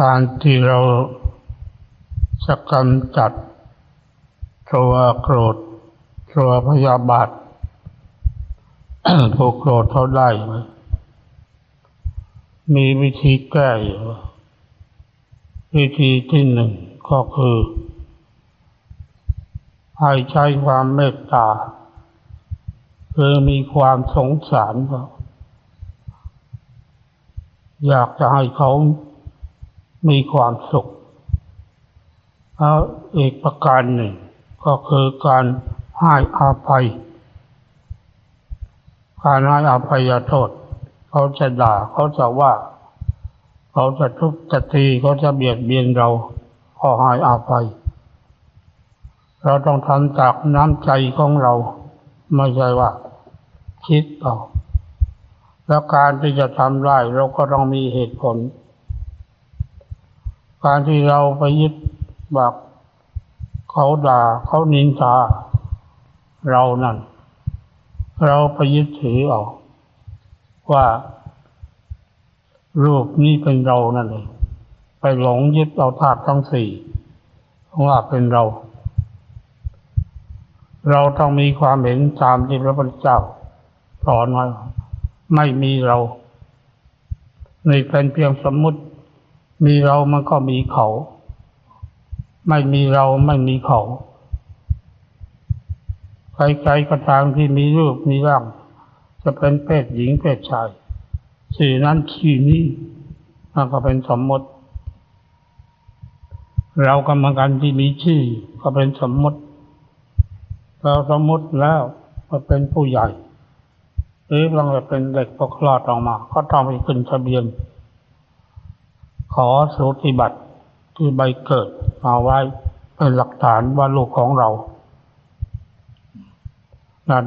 การที่เราจะกำจัดตัวโกรธตัวพยาบาทผู้โกรธเขาได้ไหมมีวิธีแก้อยู่วิธีที่หนึ่งก็คือให้ใช้ความเมตตา คือมีความสงสารเขาอยากจะให้เขา มีความสุขแล้วอีกประการหนึ่ง ก็คือการให้อาภัย การให้อภัยโทษ เขาจะด่าเขาจะว่า เขาจะทุบจะตีเขาจะเบียดเบียนเราขอให้อาภัย เราต้องทำจากน้ำใจของเรา ไม่ใช่ว่า คิดเอาแล้วการที่จะทำได้เราก็ต้องมีเหตุผล การที่เราไปยึดบักเขาด่าเขานินทาเรานั่น เราไปยึดถือเอาว่ารูปนี้เป็นเรานั่นเองไปหลงยึดเอาธาตุทั้งสี่ว่าเป็นเรา เราต้องมีความเห็นตามที่พระพุทธเจ้าสอนไว้ไม่มีเรานี่เป็นเพียงสมมุติ มีเรามันก็มีเขา ไม่มีเราไม่มีเขา ใครๆก็ตามที่มีรูปมีร่าง จะเป็นเพศหญิงเพศชายสื่นั้นชื่นี้มันก็เป็นสมมติ เรากรรมการที่มีชื่อก็เป็นสมมติ เราสมมติแล้วก็เป็นผู้ใหญ่ หรือบางจะเป็นเด็กพอคลอดออกมา ก็ต้องไปขึ้นทะเบียน ขอสูติบัตรที่ใบเกิดมาไว้เป็นหลักฐานว่าลูกของเรา นั่น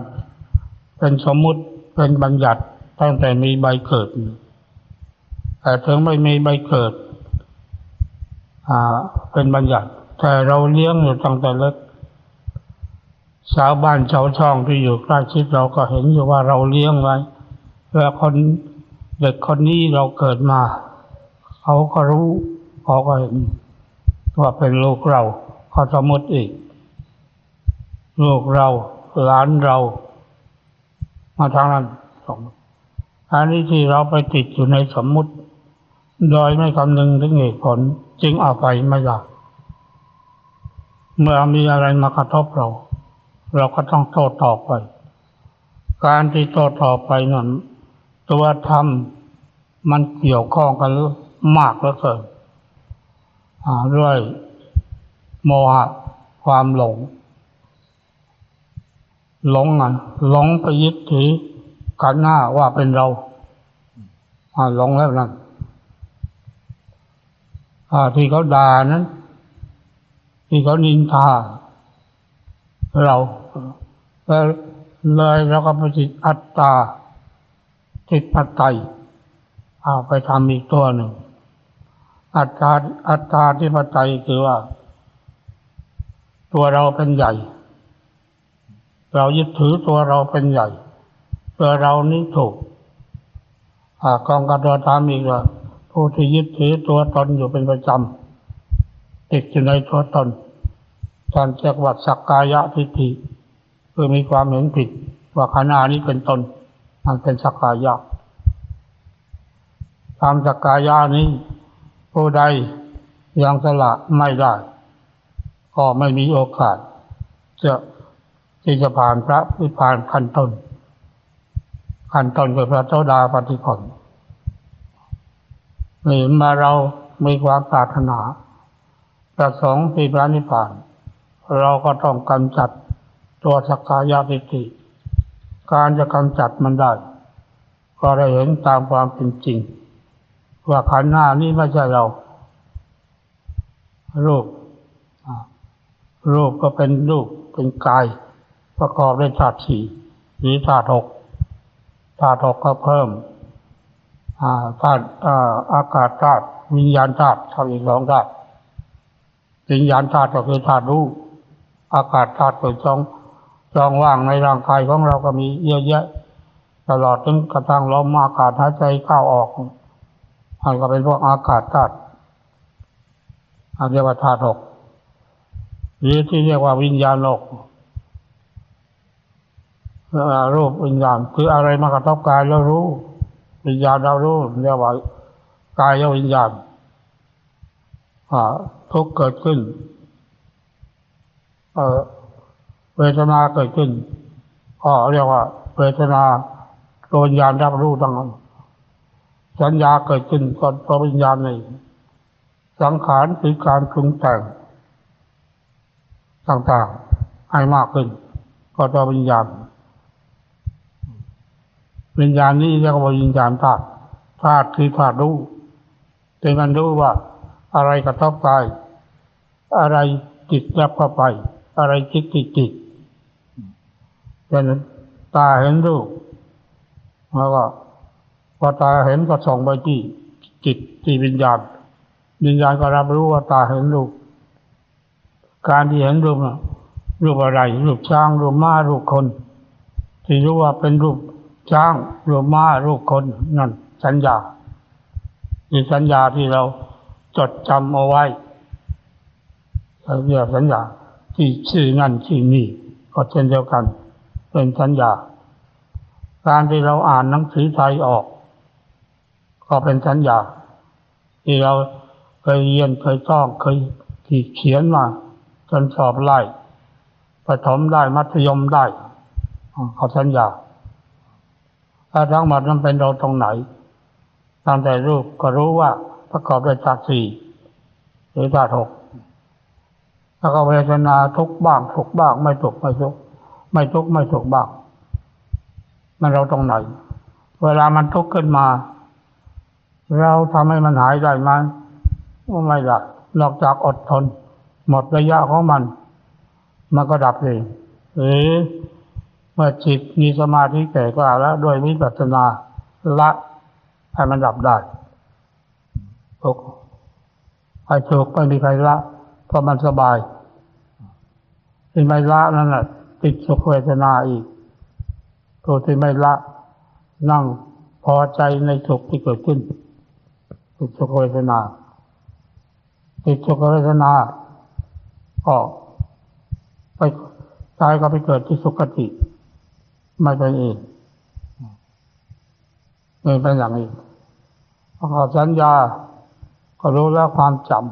เป็นสมมุติเป็นบัญญัติตั้งแต่มีใบเกิด แต่ถึงไม่มีใบเกิดอ่าเป็นบัญญัติ แต่เราเลี้ยงอยู่ตั้งแต่เล็กชาวบ้านชาวช่องที่อยู่ใกล้ชิดเราก็เห็นอยู่ว่าเราเลี้ยงไว้แล้วคนเด็กคนนี้เราเกิดมา เขาก็รู้เขาก็เห็นว่าเป็นลูกเราเขาสมมติอีก ลูกเราหลานเรา มาทางนั้นสมมติอันนี้ที่เราไปติดอยู่ในสมมุติ โดยไม่คำนึงถึงเหตุผลจึงเอาไปไม่ได้เมื่อมีอะไรมากระทบเรา เราก็ต้องโต้ตอบไป การที่โต้ตอบไปนั้นตัวธรรมมันเกี่ยวข้องกัน มากเหลือเกินด้วยโมหะความหลง หลงอะหลงไปยึดถือกันหน้าว่าเป็นเราหลงแล้วนั่นที่เขาด่านั้น ที่เขานินทาเราเลยเราก็ไปติดอัตตาติดปัจจัยเอาไปทำอีกตัวหนึ่ง อัตตาอัตตาที่ปัจจัยคือว่า ตัวเราเป็นใหญ่ เรายึดถือตัวเราเป็นใหญ่ ตัวเรานี่ถูกอกองกระโดดตามอีกว่าผู้ที่ยึดถือตัวตนอยู่เป็นประจำติดอยู่ในตัวตนการเรียกว่าสักกายะทิฏฐิคือมีความเห็นผิด ว่าขณะนี้เป็นตนมันเป็นสักกายะตามสักกายะนี้ ผู้ใดยังสละไม่ได้ ก็ไม่มีโอกาส จะที่จะผ่านพระวิพานขั้นต้นขั้นต้นคือพระโสดาปฏิผลนี่มาเรามีความปรารถนา ประสงค์ที่พระนิพพาน เราก็ต้องกำจัดตัวสักกายทิฏฐิการจะกำจัดมันได้ ก็ได้เห็นตามความเป็นจริง ว่าขันหน้านี้ไม่ใช่เรา รูปรูปก็เป็นรูปเป็นกาย ประกอบด้วยธาตุสี่หรือธาตุหกธาตุหกก็เพิ่มธาตุอากาศธาตุวิญญาณธาตุทำอีกสองธาตุวิญญาณธาตุก็คือธาตุรู้อากาศธาตุเป็นช่องช่องว่างในร่างกายของเราก็มีเยอะแยะตลอดถึงกระทั่งลมอากาศหายใจเข้าออก มันก็เป็นพวกอากาศธาตุอันเรียกว่าธาตุหกหรือที่เรียกว่าวิญญาณโลกรูปวิญญาณคืออะไรมากระทบกายแล้วรู้ วิญญาณเรารู้เรียกว่ากายวิญญาณทุกเกิดขึ้นเวทนาเกิดขึ้นก็เรียกว่าเวทนาตัววิญญาณรับรู้ตั้งนั้น สัญญาเกิดขึ้นก็ตัววิญญาณในสังขารคือการปรุงแต่งต่างๆให้มากขึ้นก็ตัววิญญาณ วิญญาณนี้เรียกว่าวิญญาณธาตุธาตุคือธาตุรู้เป็นการรู้ว่า อะไรกระทบกายอะไรจิตรับเข้าไป อะไรจิตติดจิตดังนั้นตาเห็นรูปแล้วก็ พอตาเห็นก็ส่องไปที่จิตที่วิญญาณวิญญาณก็รับรู้ว่าตาเห็นรูปการที่เห็นรูปนะรูปอะไรรูปช้างรูปม้ารูปคน ที่รู้ว่าเป็นรูปช้างรูปม้ารูปคนนั่นสัญญาคือสัญญาที่เราจดจำเอาไว้เรียกสัญญาที่ชื่อนั่นชื่อนี่ก็เช่นเดียวกัน เป็นสัญญา การที่เราอ่านหนังสือไทยออก ก็เป็นสัญญา ที่เราเคยเรียนเคยท่องเคยที่เขียนมาจนสอบไล่ประถมได้มัธยมได้เขาสัญญาถ้าทั้งหมดนั้นเป็นเราตรงไหนตามแต่รูปก็รู้ว่าประกอบด้วยธาตุสี่หรือธาตุหกแล้วก็เวทนาทุกบ้างสุขบ้าง ไม่ทุกไม่ทุกไม่ทุกไม่สุขบ้าง มันเราตรงไหน เวลามันทุกข์ขึ้นมา เราทำให้มันหายได้ไหมก็ไม่ได้นอกจากอดทน หมดระยะของมัน มันก็ดับเองหรือเมื่อจิตมีสมาธิแก่กล้าแล้วด้วยวิปัสสนาละให้มันดับได้ทุกข์ใครทุกไม่มีใครละเพราะมันสบายที่ไม่ละนั่นแหละติดสุขเวทนาอีกตัวที่ไม่ละนั่งพอใจในสุขที่เกิดขึ้น สุขเวทนาติดสุขเวทนา ก็ไปตายก็ไปเกิดที่สุคติ ไม่เป็นเองไม่เป็นอย่างนี้พอเขาสัญญา ก็รู้แล้วความจำ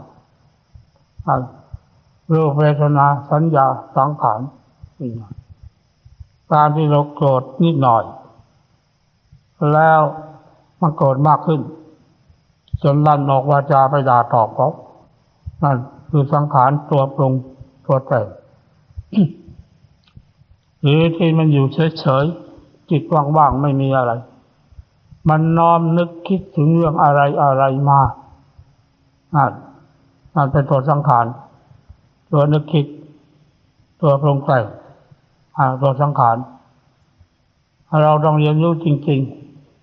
รูปเวทนาสัญญาสังขารนี่นการที่เราโกรธนิดหน่อย แล้วมันโกรธมากขึ้น จนลั่นออกวาจาไปด่าตอบเขานั่นคือสังขารตัวปรุงตัวแต่งหรือที่มันอยู่เฉยๆจิตว่างๆไม่มีอะไร มันน้อมนึกคิดถึงเรื่องอะไรอะไรมานั่นนั่นเป็นตัวสังขารตัวนึกคิด ตัวปรุงแต่งตัวสังขารเราต้องเรียนรู้จริง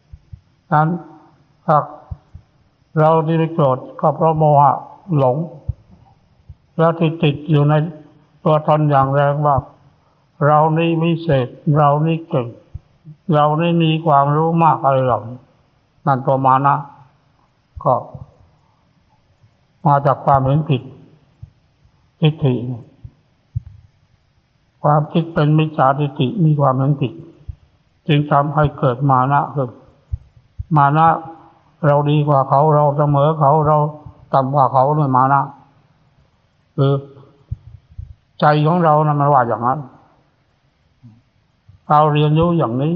ๆนั้นถ้า เราที่ไปโกรธก็เพราะโมหะหลง แล้วที่ติดอยู่ในตัวตนอย่างแรงว่าเรานี่วิเศษ เรานี่เก่ง เรานี่มีความรู้มากอะไรหรอกนั่นตัวมานะ ก็ มาจากความเห็นผิดทิฏฐิความคิดเป็นมิจฉาทิฏฐิมีความเห็นผิดจึงทำให้เกิดมานะขึ้นมานะ เราดีกว่าเขาเราเสมอเขาเราต่ำกว่าเขาเนี่ยมานะคือใจของเรานะมันว่าอย่างนั้นเราเรียนรู้อย่างนี้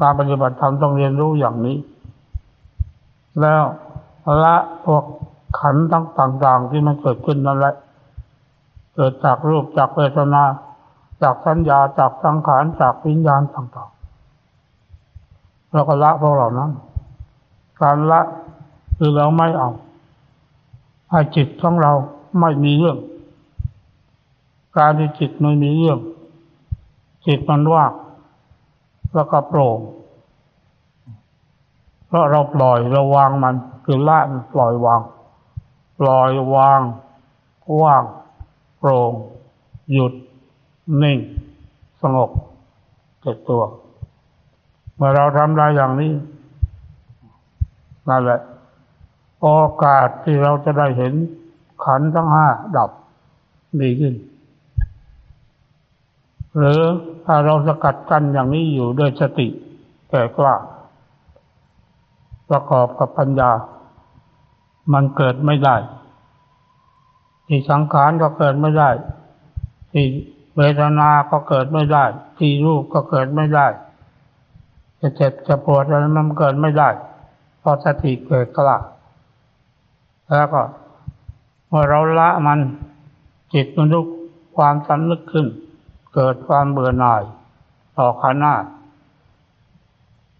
การปฏิบัติธรรมต้องเรียนรู้อย่างนี้ แล้วละพวกขันธ์ต่างๆที่มันเกิดขึ้นนั่นแหละ เกิดจากรูปจากเวทนา จากสัญญาจากสังขารจากวิญญาณต่างๆเราก็ละพวกเหล่านั้น การละคือเราไม่เอาให้จิตของเราไม่มีเรื่อง การที่จิตไม่มีเรื่อง จิตมันว่างแล้วก็โปร่งเพราะเราปล่อยเราวางมัน คือละมันปล่อยวาง ปล่อยวางว่างโปร่งหยุด นิ่ง สงบเกิดตัว เมื่อเราทำได้อย่างนี้ นั่นแหละ โอกาสที่เราจะได้เห็นขันธ์ทั้งห้าดับดีขึ้น หรือถ้าเราสกัดกั้นอย่างนี้อยู่ด้วยสติแก่กล้าประกอบกับปัญญา มันเกิดไม่ได้ ที่สังขารก็เกิดไม่ได้ ที่เวทนา ก็เกิดไม่ได้ ที่รูปก็เกิดไม่ได้จะเจ็บจะปวดอะไรมันเกิดไม่ได้ พราะสติเกิดกล้าแล้วก็เมื่อเราละมันจิตมันลุกความสำนึกขึ้น เกิดความเบื่อหน่ายต่อขันธ์หน้า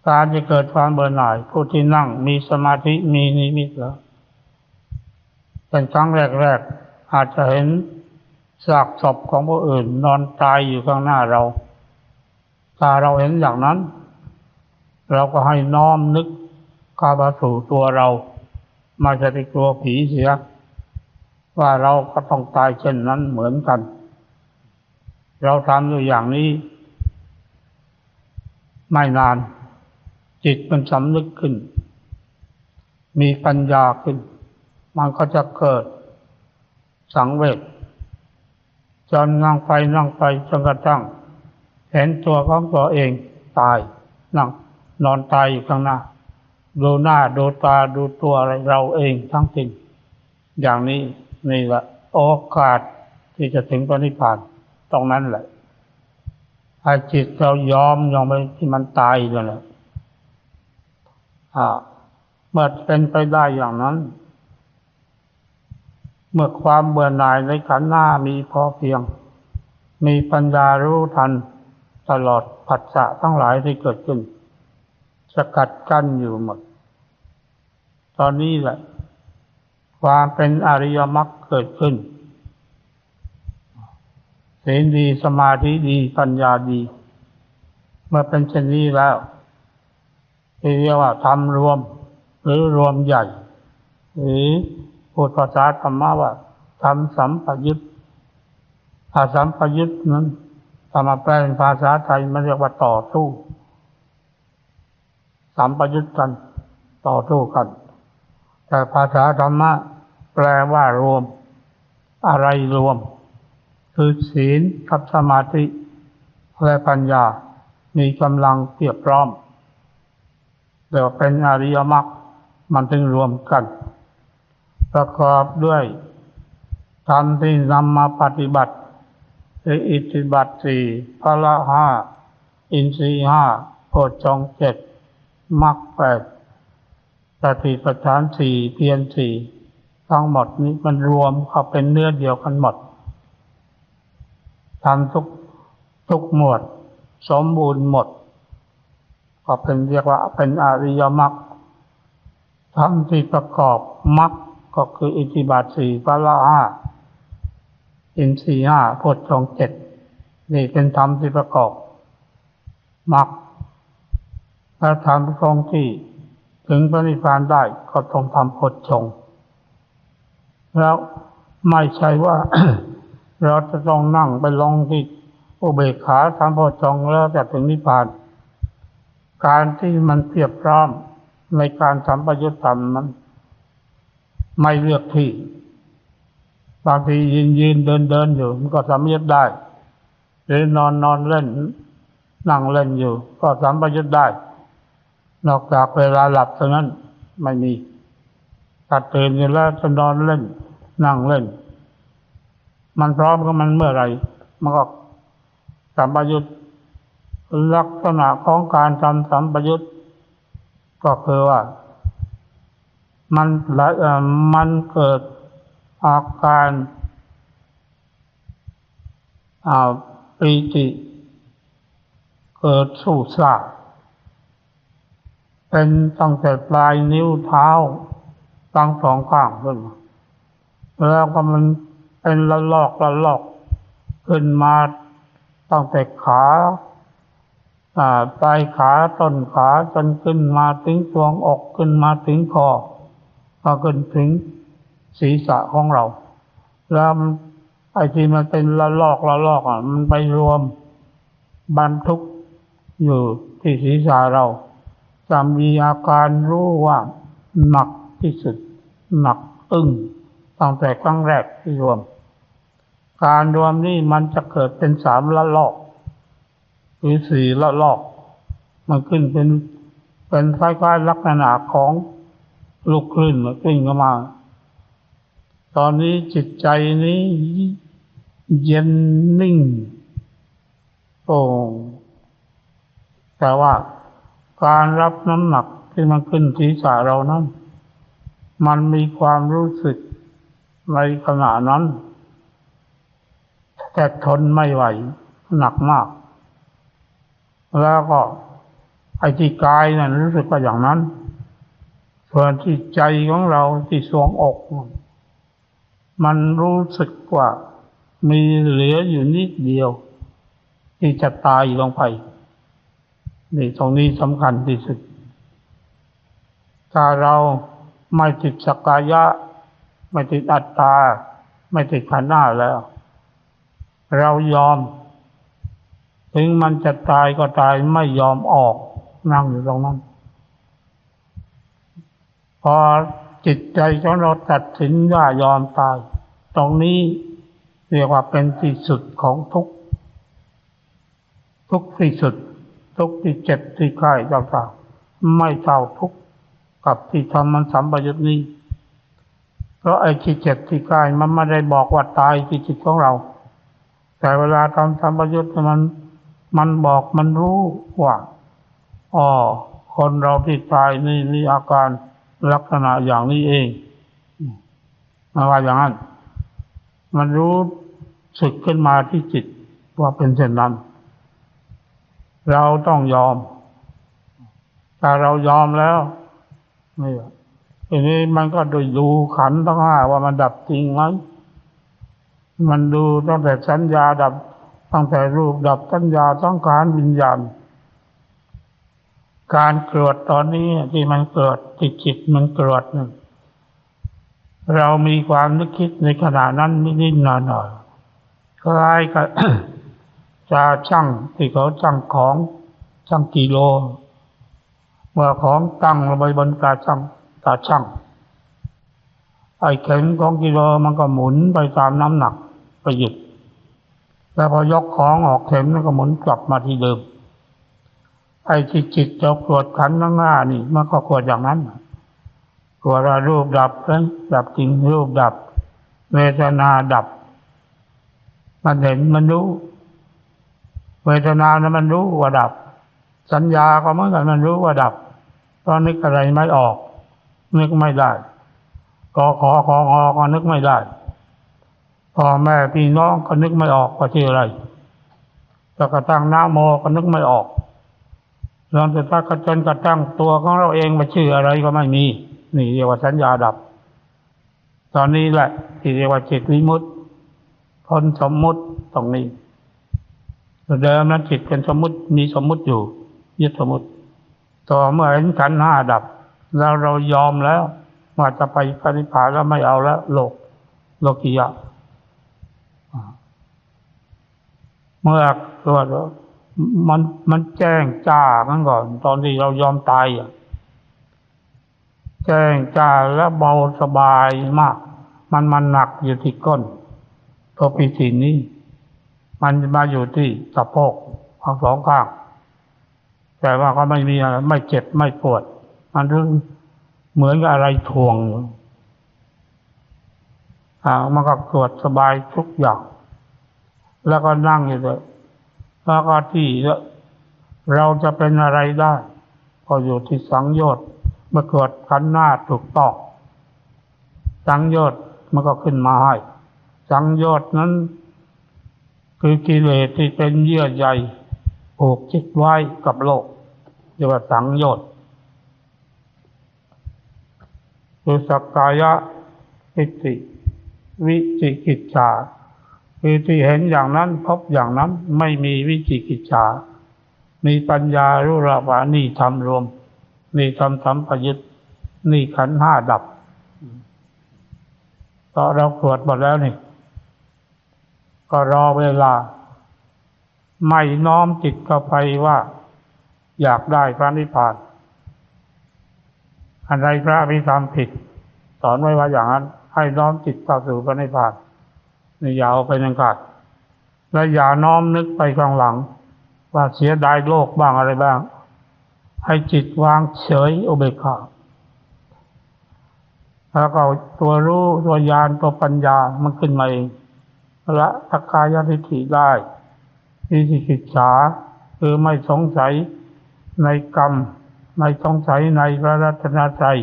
การจะเกิดความเบื่อหน่าย ผู้ที่นั่งมีสมาธิมีนิมิตแล้วเป็นครั้งแรกๆอาจจะเห็นซากศพของผู้อื่น นอนตายอยู่ข้างหน้าเราถ้าเราเห็นอย่างนั้น เราก็ให้น้อมนึก เข้ามาสู่ตัวเรามาจะไปกลัวผีเสีย ว่าเราก็ต้องตายเช่นนั้นเหมือนกัน เราทำอยู่อย่างนี้ ไม่นาน จิตมันสำนึกขึ้น มีปัญญาขึ้น มันก็จะเกิด สังเวชจนนั่งไปนั่งไปจนกระทั่ง เห็นตัวของตัวเองตายนั่งนอนตายอยู่ข้างหน้า ดูหน้าดูตาดูตัวอะไรเราเองทั้งสิ้นอย่างนี้นี่แหละโอกาสที่จะถึงพระนิพพานตรงนั้นแหละถ้าจิตเรายอมยอมไปที่มันตายนั่นแหละเมื่อเป็นไปได้อย่างนั้น เมื่อความเบื่อหน่ายในขันหน้ามีพอเพียง มีปัญญารู้ทัน ตลอดผัสสะทั้งหลายที่เกิดขึ้น กัดกั้นอยู่หมด ตอนนี้แหละ ความเป็นอริยมรรคเกิดขึ้นศีลดีสมาธิดีปัญญาดี เมื่อเป็นเช่นนี้แล้วเรียกว่าทำรวม หรือรวมใหญ่ หรือพูดภาษาธรรมะว่าทำสัมปยุตถ้าสัมปยุตนั้นถ้ามาแปลเป็นภาษาไทยมันเรียกว่าต่อสู้ สัมปยุตกันต่อสู้กัน แต่ภาษาธรรมะแปลว่ารวม อะไรรวม คือศีลกับสมาธิและปัญญา มีกำลังเทียบพร้อมเดี๋ยวเป็นอริยมรรคมันถึงรวมกัน ประกอบด้วยธรรมที่นำมาปฏิบัติคืออิทธิบัติสี่พละห้า อินทรีห้าโพชฌงเจ็ด มรรคแปดสติปัฏฐานสี่เพียรสี่ทั้งหมดนี้มันรวมเข้าเป็นเนื้อเดียวกันหมดทำทุกทุกหมวด สมบูรณ์หมด ก็เป็นเรียกว่าเป็นอริยมรรคทำที่ประกอบมรรคก็คืออิทธิบาทสี่พละห้าอินทรีห้าโพชฌงค์เจ็ดนี่เป็นธรรมที่ประกอบมรรค ถ้าทำตรงที่ถึงพระนิพพานได้ก็ต้องทำโพชง แล้วไม่ใช่ว่า เราจะต้องนั่งไปลงที่อุเบกขาทำโพชงแล้วจะถึงนิพพาน การที่มันเพียบพร้อมในการสัมปยุตธรรมนั้นไม่เลือกที่บางทียืนยืนเดินเดินอยู่มันก็สัมปยุตได้ หรือนอนนอนเล่น นั่งเล่นอยู่ ก็สัมปยุตได้ นอกจากเวลาหลับเท่านั้นไม่มีถ้าตื่นอยู่แล้วจะนอนเล่น นั่งเล่น มันพร้อมก็มันเมื่อไหรมันก็สัมปยุตลักษณะของการทำสัมปยุตก็คือว่า มันละมันเกิดอาการอาปีติ เกิดสู่ซา เป็นตั้งแต่ปลายนิ้วเท้าตั้งสองข้างขึ้นมาแล้วก็มันเป็นละลอกละลอกขึ้นมาตั้งแต่ขาปลายขาต้นขาจนขึ้นมาถึงสวงอกขึ้นมาถึงคอก็ขึ้นถึงศีรษะของเรา แล้วไอ้ที่มันเป็นละลอกละลอกอะมันไปรวมบรรทุกอยู่ที่ศีรษะเรา จะมีอาการรู้ว่าหนักที่สุด หนักอึ้งตั้งแต่ครั้งแรกที่รวม การรวมนี่มันจะเกิดเป็นสามละลอกหรือสี่ละลอก มันขึ้นเป็นเป็นคล้ายๆลักษณะของลูกคลื่นมันขึ้นเข้ามา ตอนนี้จิตใจนี้เย็นนิ่งโปร่งแต่ว่า การรับน้ำหนักที่มันขึ้นศีรษะเรานั้น มันมีความรู้สึกในขณะนั้น แต่ทนไม่ไหวหนักมาก แล้วก็ไอ้ที่กายนั่นรู้สึกว่าอย่างนั้น ส่วนที่ใจของเราที่สวงอก มันรู้สึกว่ามีเหลืออยู่นิดเดียว ที่จะตายลงไป นี่ตรงนี้สำคัญที่สุด ถ้าเราไม่ติดสกกายะ ไม่ติดอัตตา ไม่ติดขันหน้าแล้ว เรายอม ถึงมันจะตายก็ตายไม่ยอมออกนั่งอยู่ตรงนั้น พอจิตใจของเราตัดสินว่ายอมตาย ตรงนี้เรียกว่าเป็นที่สุดของทุกทุกที่สุด ทุกข์ที่เจ็บที่ไข้ต่างๆไม่เท่าทุกข์กับที่ทำมันสัมปยุทธ์นี้ เพราะไอ้ที่เจ็บที่ไข้มันไม่ได้บอกว่าตายที่จิตของเรา แต่เวลาทำสัมปยุทธ์มันมันบอกมันรู้ว่าอ๋อคนเราที่ตายนี่มีอาการลักษณะอย่างนี้เองมาว่าอย่างนั้น มันรู้สึกขึ้นมาที่จิตว่าเป็นเช่นนั้น เราต้องยอมถ้าเรายอมแล้วนี่ทีนี้มันก็ดูดูขันทั้งห้าว่ามันดับจริงไหมมันดูตั้งแต่สัญญาดับตั้งแต่รูปดับสัญญาต้องการวิญญาณการเกิดตอนนี้ที่มันเกิดจิตจิตมันเกิดเรามีความนึกคิดในขณะนั้นนิดๆหน่อยๆคล้ายกับ จะช่างที่เขาช่างของช่างกิโล เมื่อของตั้งลงไปบนตาช่างตาช่างไอ้เข็มของกิโลมันก็หมุนไปตามน้ำหนักไปหยุดแล้วพอยกของออกเข็มมันก็หมุนกลับมาที่เดิม ไอ้ที่จิตเรากดขันข้างหน้านี่มันก็กดอย่างนั้นกว่ารูปดับนั้นดับจริงรูปดับเวทนาดับ มันเห็นมันรู้ เวทนานะมันรู้ว่าดับ สัญญาก็เหมือนกันมันรู้ว่าดับตอนนึกอะไรไม่ออก นึกไม่ได้กอขอขอขอก็นึกไม่ได้พ่อแม่พี่น้องก็นึกไม่ออกว่าชื่ออะไรแล้วก็ตั้งน้าโมก็นึกไม่ออกเรื่องสุดท้ายก็จนกระตั้งตัวของเราเองมาชื่ออะไรก็ไม่มี นี่เรียกว่าสัญญาดับ ตอนนี้แหละที่เรียกว่าจิตวิมุตติพ้นสมมุติตรงนี้ เดิมนั้นจิตเป็นสมมุติมีสมมุติอยู่ยึดสมมุติ ต่อเมื่อเห็นขันห้าดับ แล้วเรายอมแล้วว่าจะไปปฏิภาณแล้วไม่เอาแล้วโลกโลกียะเมื่อตัวมันมันแจ้งจ้ากันก่อน ตอนที่เรายอมตายอะแจ้งจ้าและเบาสบายมาก มันมันหนักอยู่ที่ก้นตัวปีศีนี้ มันมาอยู่ที่สะโพกทั้งสองข้าง แต่ว่าก็ไม่มีอะไรไม่เจ็บไม่ปวด มันรู้เหมือนกับอะไรทวงอยู่อ่ามันก็ปวดสบายทุกอย่าง แล้วก็นั่งอยู่เลยแล้วก็ที่เราจะเป็นอะไรได้ ก็อยู่ที่สังโยชน์เมื่อเกิดขันหน้าถูกต้องสังโยชน์มันก็ขึ้นมาให้สังโยชน์นั้น คือกิเลสที่เป็นเยื่อใยผูกจิตไว้กับโลกเรียกว่าสังโยชน์คือสักกายะทิฏฐิวิจิกิจฉาคือที่เห็นอย่างนั้นพบอย่างนั้นไม่มีวิจิกิจฉามีปัญญารู้ระว่านี่ทำรวม นี่ทำสัมปยุตนี่ขันห้าดับก็เราตรวจหมดแล้วนี่ ก็รอเวลา ไม่น้อมจิตเข้าไปว่า อยากได้พระนิพพานอะไรพระมีความผิด สอนไว้ว่าอย่างนั้น ให้น้อมจิตเข้าสู่พระนิพพานนี่อย่าเอาไปนังกัดและอย่าน้อมนึกไปข้างหลัง ว่าเสียดายโลกบ้างอะไรบ้าง ให้จิตวางเฉยอุเบกขาแล้วก็ตัวรู้ตัวยานตัวปัญญามันขึ้นมาเอง ละสกกายทิฏฐิได้วิจิกิจฉาคือไม่สงสัยในกรรม ไม่สงสัยในพระรัตนตรัย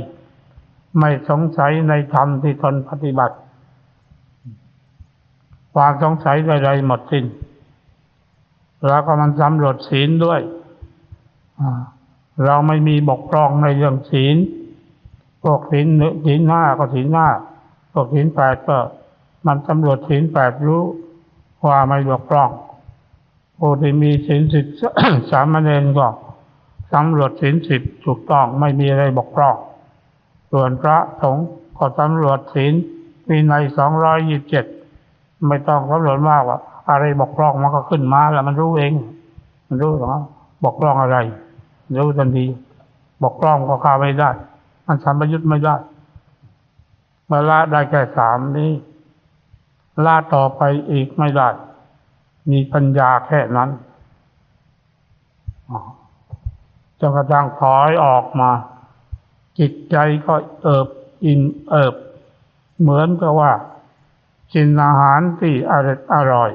ไม่สงสัยในธรรมที่ตนปฏิบัติ ความสงสัยใดๆหมดสิ้น แล้วก็มันสำรวจศีลด้วย เราไม่มีบกพร่องในเรื่องศีลพวกศีลศีลหน้าก็ศีลหน้าพวกศีลแปดก็ มันสำรวจศีลแปดรู้ว่าไม่บกพร่องผู้ที่มีศีลสิบสามเณรก็สำรวจศีลสิบถูกต้องไม่มีอะไรบกพร่อง ส่วนพระสงฆ์ก็สำรวจศีลมีในสองร้อยยี่สิบเจ็ดไม่ต้องสำรวจมากว่าอะไรบกพร่องมันก็ขึ้นมาแล้วมันรู้เอง มันรู้หรอบกพร่องอะไรรู้ทันทีบกพร่องก็ข้าไม่ได้ มันสัมปยุทธ์ไม่ได้เวละได้แค่สามนี้ ละต่อไปอีกไม่ได้ มีปัญญาแค่นั้นจนกระทั่งถอยออกมา จิตใจก็เอิบอิ่มเอิบ เหมือนกับว่า กินอาหารที่อร่อยอร่อย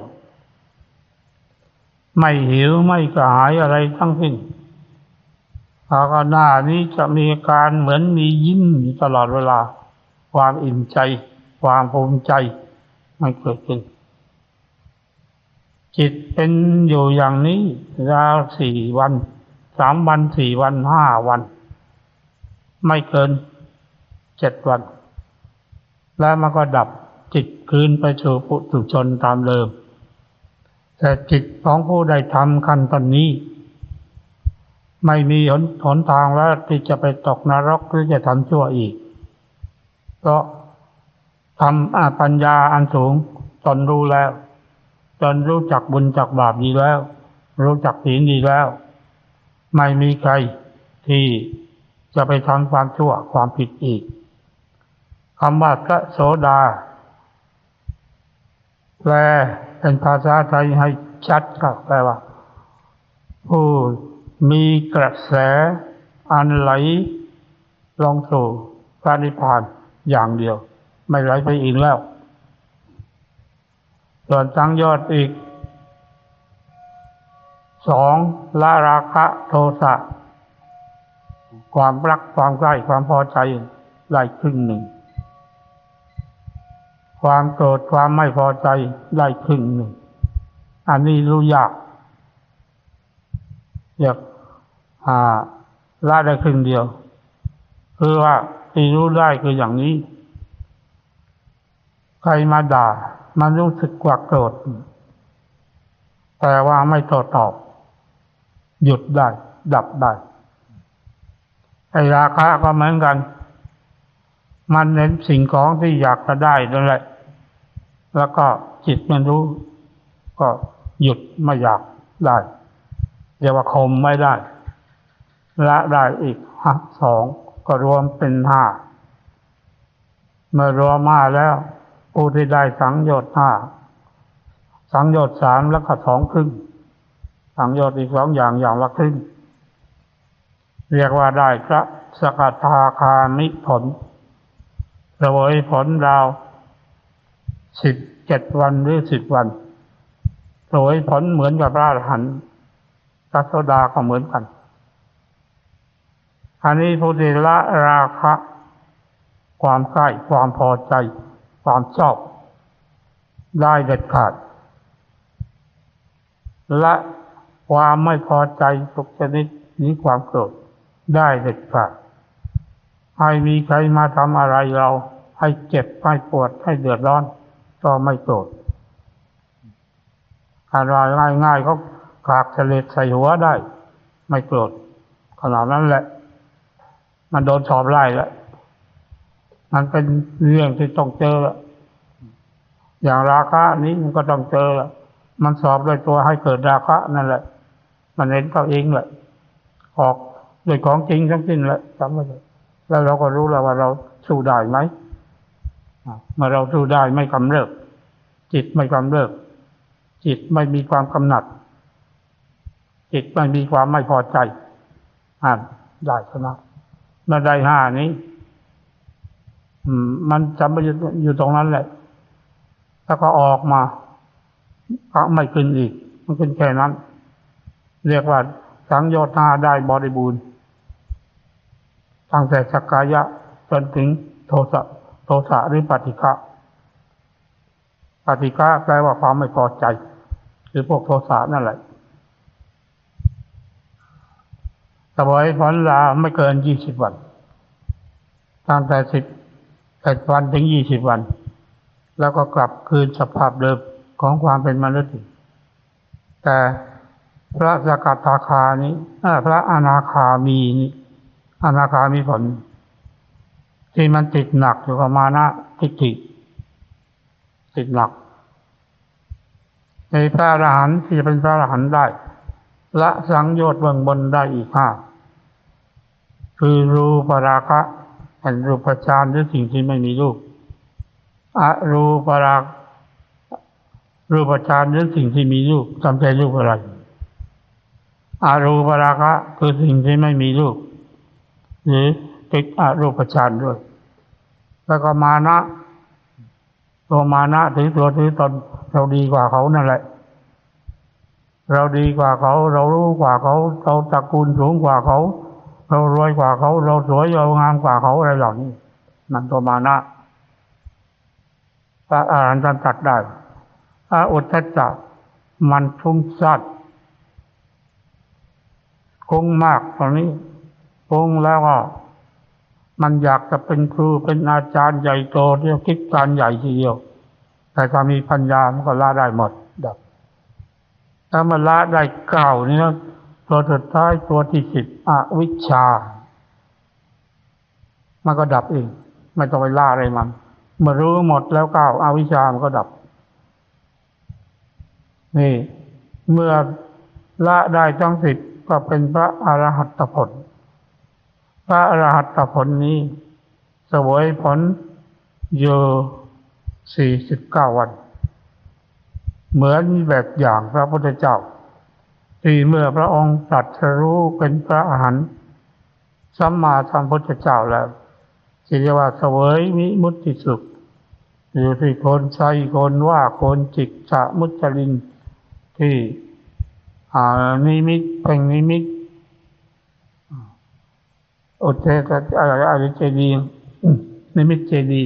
ไม่หิวไม่กระหายอะไรทั้งสิ้นภาวนานี้จะมีการเหมือนมียิ้มอยู่ตลอดเวลา ความอิ่มใจ ความภูมิใจ มันเกิดขึ้น จิตเป็นอยู่อย่างนี้ราวสี่วันสามวันสี่วันห้าวัน ไม่เกินเจ็ดวัน แล้วมันก็ดับจิตคืนไปสู่ปุถุชนตามเดิม แต่จิตของผู้ใดทำขั้นตอนนี้ ไม่มีหนหนทางแล้วที่จะไปตกนรกหรือจะทำชั่วอีกก็ ทำปัญญาอันสูงตนรู้แล้ว ตนรู้จักบุญจักบาปดีแล้ว รู้จักศีลดีแล้ว ไม่มีใครที่จะไปทำความชั่วความผิดอีกคำว่าพระโสดา แปลเป็นภาษาไทยให้ชัดก็แปลว่า ผู้มีกระแสอันไหลลงสู่พระนิพพานอย่างเดียว ไม่ไหลไปอีกแล้วส่วนสังยอดอีกสองละราคะโทสะความรักความใกล้ความพอใจได้ครึ่งหนึ่ง ความโกรธความไม่พอใจได้ครึ่งหนึ่ง อันนี้รู้ยากอยากละได้ครึ่งเดียว คือว่าที่รู้ได้คืออย่างนี้ ใครมาด่า มันรู้สึกกว่าโกรธแต่ว่าไม่โต้ตอบ หยุดได้ ดับได้ไอ้ราคะก็เหมือนกัน มันเน้นสิ่งของที่อยากจะได้นั่นแหละ แล้วก็จิตมันรู้ ก็หยุดไม่อยากได้เรียกว่าคมไม่ได้ละได้อีกห้าสองก็รวมเป็นห้าเมื่อรวมมาแล้ว ผู้ที่ได้สังโยชน์ห้าสังโยชน์สามแล้วก็สองครึ่ง สังโยชน์อีกสองอย่างอย่างละครึ่ง เรียกว่าได้พระสกทาคามิผลเสวยผลดาวสิบเจ็ดวันหรือสิบวันเสวยผลเหมือนกับพระอรหันต์พระโสดาก็เหมือนกันอันนี้ผู้ที่ละราคะ ความใกล้ความพอใจ ความชอบได้เด็ดขาด และความไม่พอใจทุกชนิดนี้ความโกรธได้เด็ดขาดให้มีใครมาทำอะไรเรา ให้เจ็บให้ปวดให้เดือดร้อน ก็ไม่โกรธอะไรง่ายๆเขาขากเฉลดใส่หัวได้ ไม่โกรธขนาดนั้นแหละ มันโดนสอบไล่แล้ว มันเป็นเรื่องที่ต้องเจอ อย่างราคะนี้มันก็ต้องเจอ มันสอบด้วยตัวให้เกิดราคะนั่นแหละ มันเห็นตัวเองแหละ ออกโดยของจริงทั้งสิ้นแหละจำไว้เลยแล้วเราก็รู้แล้วว่าเราสู้ได้ไหมเมื่อเราสู้ได้ไม่กำเริบจิตไม่กำเริบจิตไม่มีความกำหนัด จิตไม่มีความไม่พอใจอ่านได้ชนะเมื่อได้ห้านี้ มันจำไปอยู่อยู่ตรงนั้นแหละ แล้วก็ออกมาก็ไม่ขึ้นอีก มันขึ้นแค่นั้น เรียกว่าสังโยชน์ห้าได้บริบูรณ์ตั้งแต่สกกายะจนถึงโทสะโทสะหรือปฏิฆะปฏิฆะแปลว่าความไม่พอใจ หรือพวกโทสะนั่นแหละสบายผลลาไม่เกินยี่สิบวันตั้งแต่สิบ แปดวันถึงยี่สิบวัน แล้วก็กลับคืนสภาพเดิมของความเป็นมนุษย์อีกแต่พระสกทาคานี้พระอนาคามีนี้อนาคามีผล ที่มันติดหนักอยู่กับมานะทิฏฐิติดหนัก ในพระอรหันต์ที่จะเป็นพระอรหันต์ได้ละสังโยชน์เบื้องบนได้อีกห้าคือรูปราคะ เห็นรูปฌานหรือสิ่งที่ไม่มีรูปอรูปรารูปฌานหรือสิ่งที่มีรูปจำใจรูปอะไรอารูปราคะคือสิ่งที่ไม่มีรูป หรือติดอรูปฌานด้วย แล้วก็มานะ ตัวมานะถือตัวถือตนเราดีกว่าเขานั่นแหละ เราดีกว่าเขา เรารู้กว่าเขา เราตระกูลสูงกว่าเขา เรารวยกว่าเขา เราสวยเรางามกว่าเขาอะไรเหล่านี้นั่นตัวมานะพระอาหารหันต์ท่านตัดได้พระอุทธัจจะมันทุ่งซัดคงมากตอนนี้คงแล้วก็มันอยากจะเป็นครูเป็นอาจารย์ใหญ่โตเรียกคิดการใหญ่ทีเดียว แต่ถ้ามีปัญญามันก็ละได้หมดดับถ้ามันละได้เก่านี่นะ ตัวสุดท้ายตัวที่สิบอวิชชา มันก็ดับเองไม่ต้องไปล่าอะไรมันเมื่อรู้หมดแล้วเก้าอวิชชามันก็ดับ นี่ เมื่อละได้ทั้งสิบก็เป็นพระอรหัตผล พระอรหัตผลนี้สวยผลอยู่สี่สิบเก้าวัน เหมือนแบบอย่างพระพุทธเจ้า ที่เมื่อพระองค์ตรัสรู้เป็นพระอรหันต์สัมมาสัมพุทธเจ้าแล้วที่เรียกว่าเสวยวิมุติสุขอยู่ที่คนไทรโคนว่าคนจิกสะมุจลินที่อานิมิตเพ่งนิมิตอุเทกอะไรอะไรเจดีนิมิตเจดี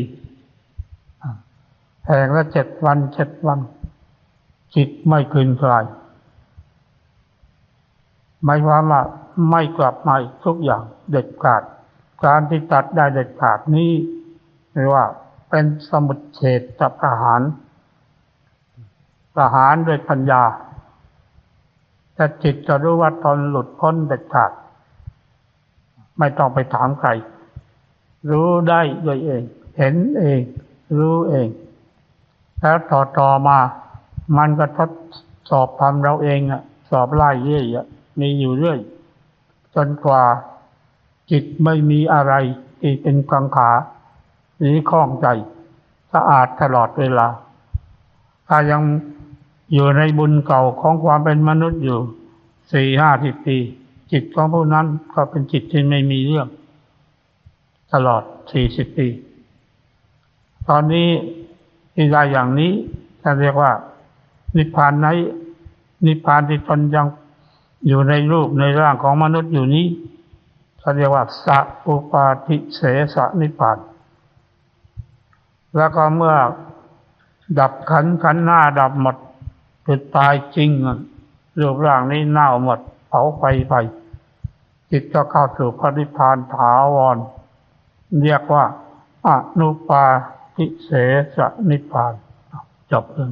แห่งละเจ็ดวันเจ็ดวัน จิตไม่คืนคลาย หมายความว่าไม่กลับมาอีกทุกอย่างเด็ดขาด การที่ตัดได้เด็ดขาดนี้เรียกว่าเป็นสมุดเฉดกับประหารประหารด้วยปัญญาแต่จิตจะรู้ว่าตนหลุดพ้นเด็ดขาด ไม่ต้องไปถามใคร รู้ได้ด้วยเอง เห็นเอง รู้เอง แล้วต่อต่อมา มันก็ทดสอบทำเราเองอะสอบไล่เรื่ยอะ มีอยู่เรื่อย จนกว่าจิตไม่มีอะไรที่เป็นกังขาหรือข้องใจสะอาดตลอดเวลา ถ้ายังอยู่ในบุญเก่าของความเป็นมนุษย์อยู่สี่ห้าสิบปี จิตของผู้นั้นก็เป็นจิตที่ไม่มีเรื่อง ตลอดสี่สิบปี ตอนนี้ที่ได้อย่างนี้จะเรียกว่า นิพพานไหนนิพพานที่ตนยัง อยู่ในรูปในร่างของมนุษย์อยู่นี้เขาเรียกว่าสัอุปาทิเสสนิพพานแล้วก็เมื่อดับขันขันหน้าดับหมดคือตายจริงรูปร่างนี้เน่าหมดเผาไฟไป จิตก็เข้าสู่พระนิพพานถาวร เรียกว่าอนุปาทิเสสนิพพาน จบเลย